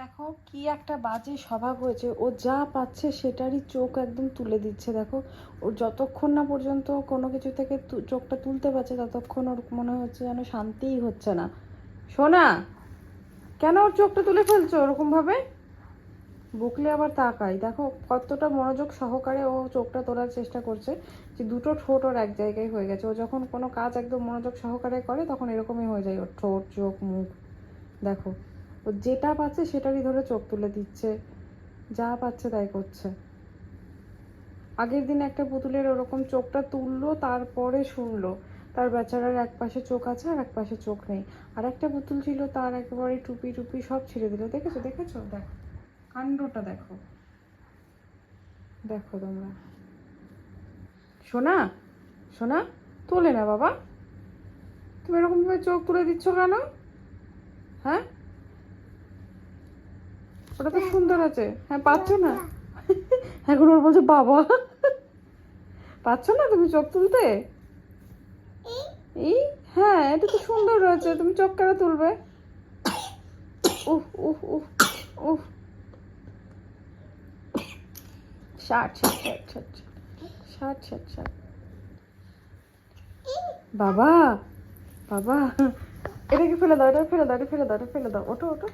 দেখো কি একটা বাজে স্বভাব হয়েছে। ও যা পাচ্ছে সেটারই চোখ একদম তুলে দিচ্ছে, দেখো। ওর যতক্ষণ না পর্যন্ত কোনো কিছু থেকে চোখটা তুলতে পারছে, ততক্ষণ ওর মনে হচ্ছে যেন শান্তিই হচ্ছে না। সোনা, কেন ওর চোখটা তুলে ফেলছো ওরকমভাবে? বকলে আবার তাকাই। দেখো কতটা মনোযোগ সহকারে ও চোখটা তোলার চেষ্টা করছে যে দুটো ঠোঁট ওর এক জায়গায় হয়ে গেছে। ও যখন কোনো কাজ একদম মনোযোগ সহকারে করে, তখন এরকমই হয়ে যায় ওর ঠোঁট, চোখ, মুখ। দেখো ও যেটা পাচ্ছে সেটারই ধরে চোখ তুলে দিচ্ছে। যা পাচ্ছে তাই করছে। আগের দিন একটা পুতুলের ওরকম চোখটা তুললো, তারপরে শুনলো। তার বেচারার এক পাশে চোখ আছে আর এক পাশে চোখ নেই। আর একটা পুতুল ছিল, তার একেবারে টুপি টুপি সব ছিঁড়ে দিল। দেখেছ দেখেছ? দেখো, কাণ্ডটা দেখো। দেখো তোমরা। সোনা সোনা, তোলে না বাবা। তুমি এরকম ভাবে চোখ তুলে দিচ্ছ কেন? হ্যাঁ? ওটা তো সুন্দর আছে। হ্যাঁ পাচ্ছ না? এখন ওর বলছে, বাবা। পাচ্ছ না তুমি চোখ তুলতে? এই? হ্যাঁ এটা তো সুন্দর রয়েছে। তুমি চোখ কেন তুলবে? বাবা বাবা। এটাকে ফেলে দাও, এটা ফেলে দাও, এটা ফেলে দাও, এটা ফেলে দাও। ওটো ওটো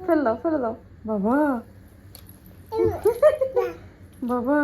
ফেলে দাও ফেলে দাও বাবা। বাবা